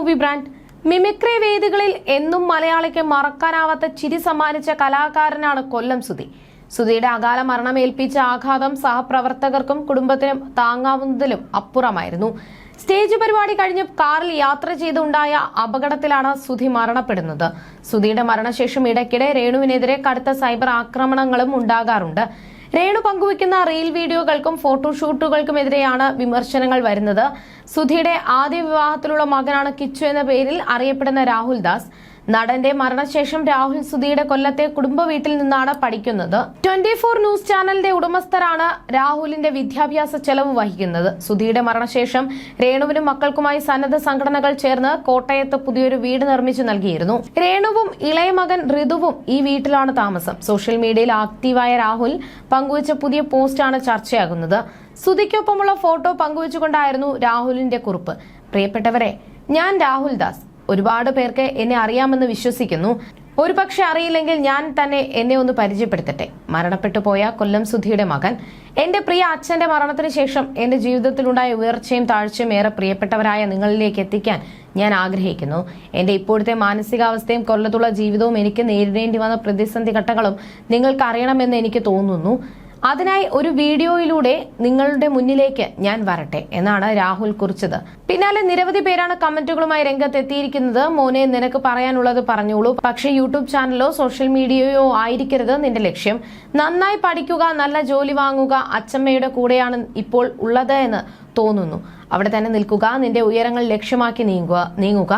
Movie brand mimicry വേദികളിൽ എന്നും മലയാളിക്ക് മറക്കാനാവാത്ത ചിരി സമ്മാനിച്ച കലാകാരനാണ് കൊല്ലം സുധി. സുധിയുടെ അകാല മരണം ഏൽപ്പിച്ച ആഘാതം സഹപ്രവർത്തകർക്കും കുടുംബത്തിനും താങ്ങാവുന്നതിലും അപ്പുറമായിരുന്നു. സ്റ്റേജ് പരിപാടി കഴിഞ്ഞ് കാറിൽ യാത്ര ചെയ്തുണ്ടായ അപകടത്തിലാണ് സുധി മരണപ്പെടുന്നത്. സുധിയുടെ മരണശേഷം ഇടയ്ക്കിടെ രേണുവിനെതിരെ കടുത്ത സൈബർ ആക്രമണങ്ങളും ഉണ്ടാകാറുണ്ട്. രേണു പങ്കുവയ്ക്കുന്ന റീൽ വീഡിയോകൾക്കും ഫോട്ടോഷൂട്ടുകൾക്കുമെതിരെയാണ് വിമർശനങ്ങൾ വരുന്നത്. സുധിയുടെ ആദ്യ വിവാഹത്തിലുള്ള മകനാണ് കിച്ചു എന്ന പേരിൽ അറിയപ്പെടുന്ന രാഹുൽ ദാസ് നടന്റെ മരണശേഷം രാഹുൽ സുധിയുടെ കൊല്ലത്തെ കുടുംബ വീട്ടിൽ നിന്നാണ് പഠിക്കുന്നത്. ട്വന്റി ഫോർ ന്യൂസ് ചാനലിന്റെ ഉടമസ്ഥരാണ് രാഹുലിന്റെ വിദ്യാഭ്യാസ ചെലവ് വഹിക്കുന്നത്. സുധിയുടെ മരണശേഷം രേണുവിനും മക്കൾക്കുമായി സന്നദ്ധ സംഘടനകൾ ചേർന്ന് കോട്ടയത്ത് പുതിയൊരു വീട് നിർമ്മിച്ചു നൽകിയിരുന്നു. രേണുവും ഇളയ മകൻ ഋതുവും ഈ വീട്ടിലാണ് താമസം. സോഷ്യൽ മീഡിയയിൽ ആക്റ്റീവായ രാഹുൽ പങ്കുവച്ച പുതിയ പോസ്റ്റാണ് ചർച്ചയാകുന്നത്. സുധിക്കൊപ്പമുള്ള ഫോട്ടോ പങ്കുവച്ചുകൊണ്ടായിരുന്നു രാഹുലിന്റെ കുറിപ്പ്. പ്രിയപ്പെട്ടവരെ ഞാൻ രാഹുൽ ദാസ്. ഒരുപാട് പേർക്ക് എന്നെ അറിയാമെന്ന് വിശ്വസിക്കുന്നു. ഒരു പക്ഷെ അറിയില്ലെങ്കിൽ ഞാൻ തന്നെ എന്നെ ഒന്ന് പരിചയപ്പെടുത്തട്ടെ. മരണപ്പെട്ടു പോയ കൊല്ലം സുധിയുടെ മകൻ. എന്റെ പ്രിയ അച്ഛന്റെ മരണത്തിന് ശേഷം എന്റെ ജീവിതത്തിലുണ്ടായ ഉയർച്ചയും താഴ്ചയും ഏറെ പ്രിയപ്പെട്ടവരായ നിങ്ങളിലേക്ക് എത്തിക്കാൻ ഞാൻ ആഗ്രഹിക്കുന്നു. എന്റെ ഇപ്പോഴത്തെ മാനസികാവസ്ഥയും കൊല്ലത്തുള്ള ജീവിതവും എനിക്ക് നേരിടേണ്ടി വന്ന പ്രതിസന്ധി ഘട്ടങ്ങളും നിങ്ങൾക്ക് അറിയണമെന്ന് എനിക്ക് തോന്നുന്നു. അതിനായി ഒരു വീഡിയോയിലൂടെ നിങ്ങളുടെ മുന്നിലേക്ക് ഞാൻ വരട്ടെ എന്നാണ് രാഹുൽ കുറിച്ചത്. പിന്നാലെ നിരവധി പേരാണ് കമന്റുകളുമായി രംഗത്തെത്തിയിരിക്കുന്നത്. മോനെ നിനക്ക് പറയാനുള്ളത് പറഞ്ഞോളൂ. പക്ഷേ യൂട്യൂബ് ചാനലോ സോഷ്യൽ മീഡിയയോ ആയിരിക്കരുത് നിന്റെ ലക്ഷ്യം. നന്നായി പഠിക്കുക നല്ല ജോലി വാങ്ങുക അച്ഛമ്മയുടെ കൂടെയാണ് ഇപ്പോൾ ഉള്ളത് എന്ന് തോന്നുന്നു. അവിടെ തന്നെ നിൽക്കുക നിന്റെ ഉയരങ്ങൾ ലക്ഷ്യമാക്കി നീങ്ങുക നീങ്ങുക.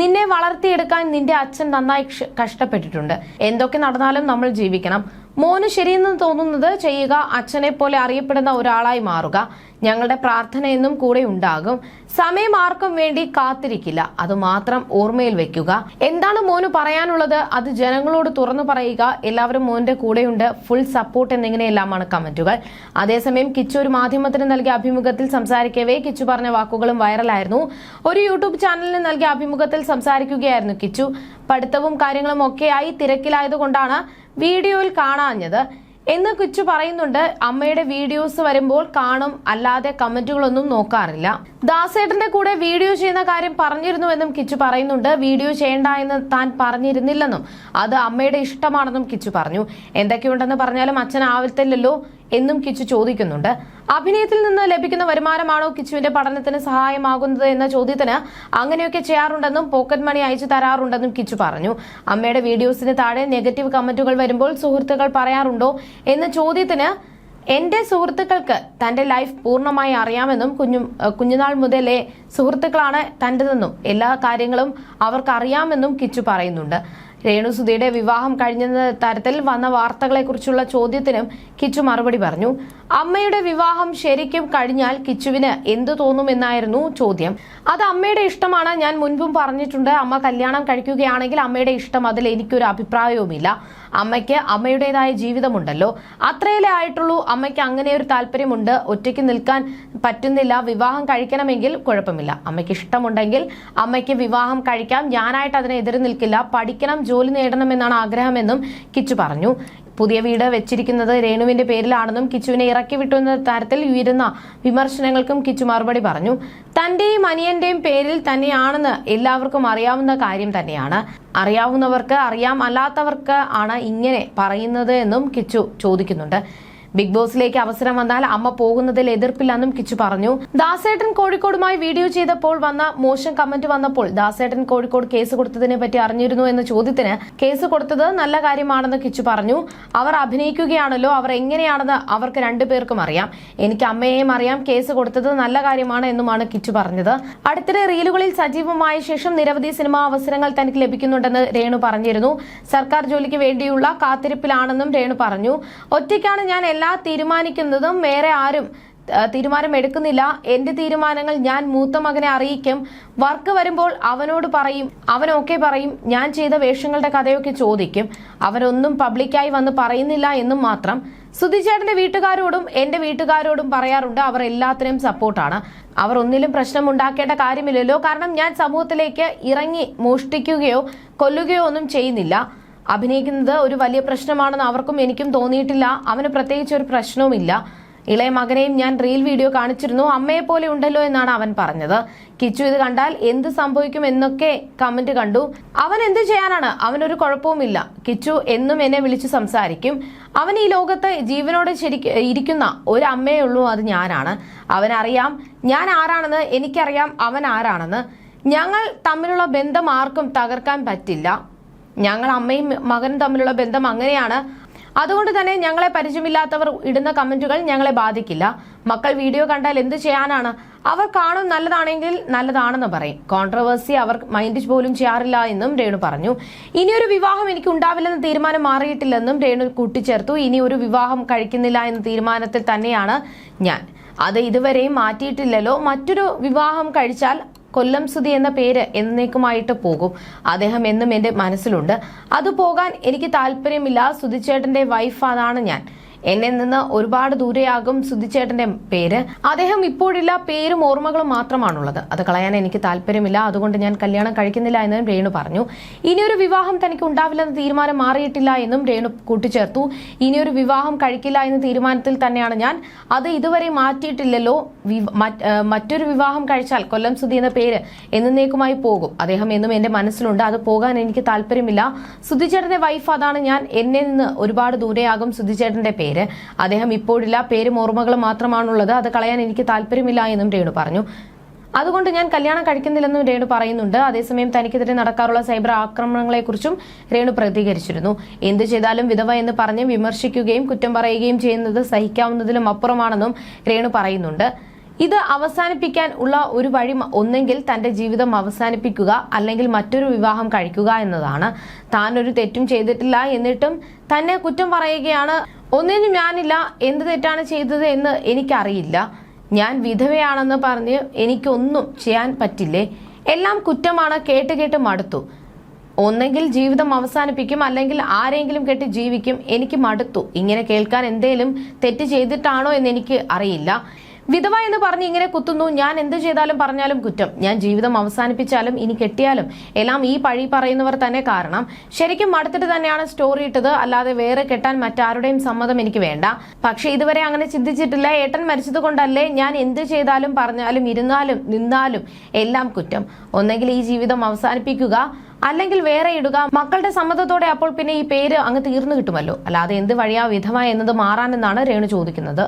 നിന്നെ വളർത്തിയെടുക്കാൻ നിന്റെ അച്ഛൻ നന്നായി കഷ്ടപ്പെട്ടിട്ടുണ്ട്. എന്തൊക്കെ നടന്നാലും നമ്മൾ ജീവിക്കണം. മോന് ശരിയെന്ന് തോന്നുന്നത് ചെയ്യുക അച്ഛനെ പോലെ അറിയപ്പെടുന്ന ഒരാളായി മാറുക. ഞങ്ങളുടെ പ്രാർത്ഥന എന്നും കൂടെ ഉണ്ടാകും. സമയം ആർക്കും വേണ്ടി കാത്തിരിക്കില്ല. അത് മാത്രം ഓർമ്മയിൽ വെക്കുക. എന്താണ് മോന് പറയാനുള്ളത്? അത് ജനങ്ങളോട് തുറന്നു പറയുക. എല്ലാവരും മോന്റെ കൂടെയുണ്ട്. ഫുൾ സപ്പോർട്ട് എന്നിങ്ങനെയെല്ലാമാണ് കമന്റുകൾ. അതേസമയം കിച്ചു ഒരു മാധ്യമത്തിന് നൽകിയ അഭിമുഖത്തിൽ സംസാരിക്കവേ കിച്ചു പറഞ്ഞ വാക്കുകളും വൈറലായിരുന്നു. ഒരു യൂട്യൂബ് ചാനലിന് നൽകിയ അഭിമുഖത്തിൽ സംസാരിക്കുകയായിരുന്നു കിച്ചു. പഠിത്തവും കാര്യങ്ങളും ഒക്കെയായി തിരക്കിലായതുകൊണ്ടാണ് വീഡിയോയിൽ കാണാഞ്ഞത്. എന്ന് കിച്ചു പറയുന്നുണ്ട് അമ്മയുടെ വീഡിയോസ് വരുമ്പോൾ കാണും അല്ലാതെ കമന്റുകളൊന്നും നോക്കാറില്ല. ദാസേട്ടന്റെ കൂടെ വീഡിയോ ചെയ്യുന്ന കാര്യം പറഞ്ഞിരുന്നുവെന്നും കിച്ചു പറയുന്നുണ്ട്. വീഡിയോ ചെയ്യണ്ട എന്ന് താൻ പറഞ്ഞിരുന്നില്ലെന്നും. അത് അമ്മയുടെ ഇഷ്ടമാണെന്നും കിച്ചു പറഞ്ഞു. എന്തൊക്കെയുണ്ടെന്ന് പറഞ്ഞാലും അച്ഛൻ ആവത്തില്ലല്ലോ. എന്നും കിച്ചു ചോദിക്കുന്നുണ്ട്. അഭിനയത്തിൽ നിന്ന് ലഭിക്കുന്ന വരുമാനമാണോ കിച്ചുവിന്റെ പഠനത്തിന് സഹായമാകുന്നത് എന്ന ചോദ്യത്തിന് അങ്ങനെയൊക്കെ ചെയ്യാറുണ്ടെന്നും പോക്കറ്റ് മണി അയച്ചു തരാറുണ്ടെന്നും കിച്ചു പറഞ്ഞു. അമ്മയുടെ വീഡിയോസിന് താഴെ നെഗറ്റീവ് കമന്റുകൾ വരുമ്പോൾ സുഹൃത്തുക്കൾ പറയാറുണ്ടോ എന്ന ചോദ്യത്തിന് എന്റെ സുഹൃത്തുക്കൾക്ക് തന്റെ ലൈഫ് പൂർണമായി അറിയാമെന്നും കുഞ്ഞു കുഞ്ഞുനാൾ മുതലേ സുഹൃത്തുക്കളാണ് തന്റെതെന്നും എല്ലാ കാര്യങ്ങളും അവർക്ക് അറിയാമെന്നും കിച്ചു പറയുന്നുണ്ട്. രേണുസുധിയുടെ വിവാഹം കഴിഞ്ഞെന്ന തരത്തിൽ വന്ന വാർത്തകളെക്കുറിച്ചുള്ള ചോദ്യത്തിനും കിച്ചു മറുപടി പറഞ്ഞു. അമ്മയുടെ വിവാഹം ശരിക്കും കഴിഞ്ഞാൽ കിച്ചുവിന് എന്തു തോന്നുമെന്നായിരുന്നു ചോദ്യം. അത് അമ്മയുടെ ഇഷ്ടമാണ് ഞാൻ മുൻപും പറഞ്ഞിട്ടുണ്ട്. അമ്മ കല്യാണം കഴിക്കുകയാണെങ്കിൽ അമ്മയുടെ ഇഷ്ടം അതിൽ എനിക്കൊരു അഭിപ്രായവുമില്ല. അമ്മയ്ക്ക് അമ്മയുടേതായ ജീവിതമുണ്ടല്ലോ. അത്രയല്ലേ ആയിട്ടുള്ളൂ അമ്മയ്ക്ക് അങ്ങനെ ഒരു താല്പര്യമുണ്ട്. ഒറ്റയ്ക്ക് നിൽക്കാൻ പറ്റുന്നില്ല. വിവാഹം കഴിക്കണമെങ്കിൽ കുഴപ്പമില്ല. അമ്മയ്ക്ക് ഇഷ്ടമുണ്ടെങ്കിൽ അമ്മയ്ക്ക് വിവാഹം കഴിക്കാം. ഞാനായിട്ട് അതിനെ എതിര് നിൽക്കില്ല പഠിക്കണം ജോലി നേടണം നേടണമെന്നാണ് ആഗ്രഹമെന്നും കിച്ചു പറഞ്ഞു. പുതിയ വീട് വെച്ചിരിക്കുന്നത് രേണുവിന്റെ പേരിലാണെന്നും കിച്ചുവിനെ ഇറക്കി വിട്ടുന്ന തരത്തിൽ ഉയരുന്ന വിമർശനങ്ങൾക്കും കിച്ചു മറുപടി പറഞ്ഞു. തന്റെയും അനിയന്റെയും പേരിൽ തന്നെയാണെന്ന് എല്ലാവർക്കും അറിയാവുന്ന കാര്യം തന്നെയാണ്. അറിയാവുന്നവർക്ക് അറിയാം അല്ലാത്തവർക്ക് ആണ് ഇങ്ങനെ പറയുന്നത് എന്നും കിച്ചു ചോദിക്കുന്നുണ്ട്. ബിഗ് ബോസിലേക്ക് അവസരം വന്നാൽ അമ്മ പോകുന്നതിൽ എതിർപ്പില്ലെന്നും കിച്ചു പറഞ്ഞു. ദാസേട്ടൻ കോഴിക്കോടുമായി വീഡിയോ ചെയ്തപ്പോൾ വന്ന മോശം കമന്റ് വന്നപ്പോൾ ദാസേട്ടൻ കോഴിക്കോട് കേസ് കൊടുത്തതിനെ പറ്റി അറിഞ്ഞിരുന്നു എന്ന ചോദ്യത്തിന് കേസ് കൊടുത്തത് നല്ല കാര്യമാണെന്ന് കിച്ചു പറഞ്ഞു. അവർ അഭിനയിക്കുകയാണല്ലോ അവർ എങ്ങനെയാണെന്ന് അവർക്ക് രണ്ടുപേർക്കും അറിയാം. എനിക്ക് അമ്മയെയും അറിയാം കേസ് കൊടുത്തത് നല്ല കാര്യമാണ് എന്നുമാണ് കിച്ചു പറഞ്ഞത്. അടുത്തിടെ റീലുകളിൽ സജീവമായ ശേഷം നിരവധി സിനിമാ അവസരങ്ങൾ തനിക്ക് ലഭിക്കുന്നുണ്ടെന്ന് രേണു പറഞ്ഞിരുന്നു. സർക്കാർ ജോലിക്ക് വേണ്ടിയുള്ള കാത്തിരിപ്പിലാണെന്നും രേണു പറഞ്ഞു. ഒറ്റയ്ക്കാണ് ഞാൻ എല്ലാ തീരുമാനിക്കുന്നതും വേറെ ആരും ആ, തീരുമാനം എടുക്കുന്നില്ല എന്റെ തീരുമാനങ്ങൾ ഞാൻ മൂത്ത മകനെ അറിയിക്കും. വർക്ക് വരുമ്പോൾ അവനോട് പറയും അവൻ ഓക്കെ പറയും ഞാൻ ചെയ്ത വേഷങ്ങളുടെ കഥയൊക്കെ ചോദിക്കും. അവരൊന്നും പബ്ലിക്കായി വന്ന് പറയുന്നില്ല എന്നും മാത്രം. സുധിചേട്ടന്റെ വീട്ടുകാരോടും എന്റെ വീട്ടുകാരോടും പറയാറുണ്ട് അവർ എല്ലാത്തിനും സപ്പോർട്ടാണ്. അവർ ഒന്നിലും പ്രശ്നം ഉണ്ടാക്കേണ്ട കാര്യമില്ലല്ലോ. കാരണം ഞാൻ സമൂഹത്തിലേക്ക് ഇറങ്ങി മോഷ്ടിക്കുകയോ കൊല്ലുകയോ ഒന്നും ചെയ്യുന്നില്ല. അഭിനയിക്കുന്നത് ഒരു വലിയ പ്രശ്നമാണെന്ന് അവർക്കും എനിക്കും തോന്നിയിട്ടില്ല. അവന് പ്രത്യേകിച്ച് ഒരു പ്രശ്നവുമില്ല. ഇളയ മകനെയും ഞാൻ റീൽ വീഡിയോ കാണിച്ചിരുന്നു. അമ്മയെ പോലെ ഉണ്ടല്ലോ എന്നാണ് അവൻ പറഞ്ഞത്. കിച്ചു ഇത് കണ്ടാൽ എന്ത് സംഭവിക്കും എന്നൊക്കെ കമന്റ് കണ്ടു. അവൻ എന്ത് ചെയ്യാനാണ്? അവനൊരു കുഴപ്പവുമില്ല. കിച്ചു എന്നും എന്നെ വിളിച്ചു സംസാരിക്കും. അവൻ ഈ ലോകത്ത് ജീവനോടെ ശരിക്ക് ഇരിക്കുന്ന ഒരു അമ്മയേ ഉള്ളൂ അത് ഞാനാണ്. അവനറിയാം ഞാൻ ആരാണെന്ന് എനിക്കറിയാം അവൻ ആരാണെന്ന്. ഞങ്ങൾ തമ്മിലുള്ള ബന്ധം ആർക്കും തകർക്കാൻ പറ്റില്ല. ഞങ്ങൾ അമ്മയും മകനും തമ്മിലുള്ള ബന്ധം അങ്ങനെയാണ്. അതുകൊണ്ട് തന്നെ ഞങ്ങളെ പരിചയമില്ലാത്തവർ ഇടുന്ന കമന്റുകൾ ഞങ്ങളെ ബാധിക്കില്ല. മക്കൾ വീഡിയോ കണ്ടാൽ എന്ത് ചെയ്യാനാണ്? അവർ കാണും നല്ലതാണെങ്കിൽ നല്ലതാണെന്ന് പറയും. കോൺട്രവേഴ്സി അവർ മൈൻഡ് പോലും ചെയ്യാറില്ല എന്നും രേണു പറഞ്ഞു. ഇനിയൊരു വിവാഹം എനിക്ക് ഉണ്ടാവില്ലെന്ന തീരുമാനം മാറിയിട്ടില്ലെന്നും രേണു കൂട്ടിച്ചേർത്തു. ഇനി ഒരു വിവാഹം കഴിക്കുന്നില്ല എന്ന തീരുമാനത്തിൽ തന്നെയാണ് ഞാൻ. അത് ഇതുവരെയും മാറ്റിയിട്ടില്ലല്ലോ. മറ്റൊരു വിവാഹം കഴിച്ചാൽ കൊല്ലം സുധി എന്ന പേര് എന്നേക്കുമായിട്ട് പോകും. അദ്ദേഹം എന്നും എന്റെ മനസ്സിലുണ്ട്. അത് പോകാൻ എനിക്ക് താല്പര്യമില്ല. സുധിച്ചേട്ടന്റെ വൈഫ് അതാണ് ഞാൻ. എന്നെ നിന്ന് ഒരുപാട് ദൂരെയാകും സുധിച്ചേട്ടന്റെ പേര്. അദ്ദേഹം ഇപ്പോഴില്ല പേരും ഓർമ്മകളും മാത്രമാണുള്ളത്. അത് കളയാൻ എനിക്ക് താല്പര്യമില്ല. അതുകൊണ്ട് ഞാൻ കല്യാണം കഴിക്കുന്നില്ല എന്നും രേണു പറഞ്ഞു. ഇനിയൊരു വിവാഹം തനിക്ക് ഉണ്ടാവില്ലെന്ന തീരുമാനം മാറിയിട്ടില്ല എന്നും രേണു കൂട്ടിച്ചേർത്തു. ഇനിയൊരു വിവാഹം കഴിക്കില്ല എന്ന തീരുമാനത്തിൽ തന്നെയാണ് ഞാൻ. അത് ഇതുവരെ മാറ്റിയിട്ടില്ലല്ലോ. മറ്റൊരു വിവാഹം കഴിച്ചാൽ കൊല്ലം സുധി എന്ന പേര് എന്നേക്കുമായി പോകും. അദ്ദേഹം എന്നും എന്റെ മനസ്സിലുണ്ട്. അത് പോകാൻ എനിക്ക് താല്പര്യമില്ല. സുധിച്ചേട്ടന്റെ വൈഫ് അതാണ് ഞാൻ. എന്നെ നിന്ന് ഒരുപാട് ദൂരെയാകും സുധിച്ചേട്ടന്റെ പേര്. അദ്ദേഹം ഇപ്പോഴില്ല. പേരും ഓർമ്മകളും മാത്രമാണുള്ളത്. അത് കളയാൻ എനിക്ക് താല്പര്യമില്ല എന്നും രേണു പറഞ്ഞു. അതുകൊണ്ട് ഞാൻ കല്യാണം കഴിക്കുന്നില്ലെന്നും രേണു പറയുന്നുണ്ട്. അതേസമയം തനിക്കെതിരെ നടക്കാറുള്ള സൈബർ ആക്രമണങ്ങളെക്കുറിച്ചും രേണു പ്രതികരിച്ചിരുന്നു. എന്ത് ചെയ്താലും വിധവ എന്ന് പറഞ്ഞ് വിമർശിക്കുകയും കുറ്റം പറയുകയും ചെയ്യുന്നത് സഹിക്കാവുന്നതിലും അപ്പുറമാണെന്നും രേണു പറയുന്നുണ്ട്. ഇത് അവസാനിപ്പിക്കാൻ ഉള്ള ഒരു വഴി ഒന്നെങ്കിൽ തന്റെ ജീവിതം അവസാനിപ്പിക്കുക അല്ലെങ്കിൽ മറ്റൊരു വിവാഹം കഴിക്കുക എന്നതാണ്. താൻ ഒരു തെറ്റും ചെയ്തിട്ടില്ല എന്നിട്ടും തന്നെ കുറ്റം പറയുകയാണ് ഒന്നിനും ഞാനില്ല എന്ത് തെറ്റാണ് ചെയ്തത് എന്ന് എനിക്കറിയില്ല. ഞാൻ വിധവയാണെന്ന് പറഞ്ഞ് എനിക്കൊന്നും ചെയ്യാൻ പറ്റില്ലേ? എല്ലാം കുറ്റമാണ് കേട്ട് കേട്ട് മടുത്തു. ഒന്നെങ്കിൽ ജീവിതം അവസാനിപ്പിക്കും അല്ലെങ്കിൽ ആരെങ്കിലും കെട്ടി ജീവിക്കും. എനിക്ക് മടുത്തു. ഇങ്ങനെ കേൾക്കാൻ എന്തേലും തെറ്റ് ചെയ്തിട്ടാണോ എന്ന് എനിക്ക് അറിയില്ല. വിധവ എന്ന് പറഞ്ഞ് ഇങ്ങനെ കുത്തുന്നു. ഞാൻ എന്ത് ചെയ്താലും പറഞ്ഞാലും കുറ്റം. ഞാൻ ജീവിതം അവസാനിപ്പിച്ചാലും ഇനി കെട്ടിയാലും എല്ലാം ഈ പഴി പറയുന്നവർ തന്നെ കാരണം. ശരിക്കും മടുത്തിട്ട് തന്നെയാണ് സ്റ്റോറി ഇട്ടത്. അല്ലാതെ വേറെ കെട്ടാൻ മറ്റാരുടെയും സമ്മതം എനിക്ക് വേണ്ട. പക്ഷെ ഇതുവരെ അങ്ങനെ ചിന്തിച്ചിട്ടില്ല. ഏട്ടൻ മരിച്ചത് കൊണ്ടല്ലേ ഞാൻ എന്ത് ചെയ്താലും പറഞ്ഞാലും ഇരുന്നാലും നിന്നാലും എല്ലാം കുറ്റം. ഒന്നെങ്കിൽ ഈ ജീവിതം അവസാനിപ്പിക്കുക. അല്ലെങ്കിൽ വേറെ ഇടുക. മക്കളുടെ സമ്മതത്തോടെ അപ്പോൾ പിന്നെ ഈ പേര് അങ്ങ് തീർന്നു കിട്ടുമല്ലോ. അല്ലാതെ എന്ത് വഴിയാ വിധമ എന്നത് മാറാനെന്നാണ് രേണു ചോദിക്കുന്നത്.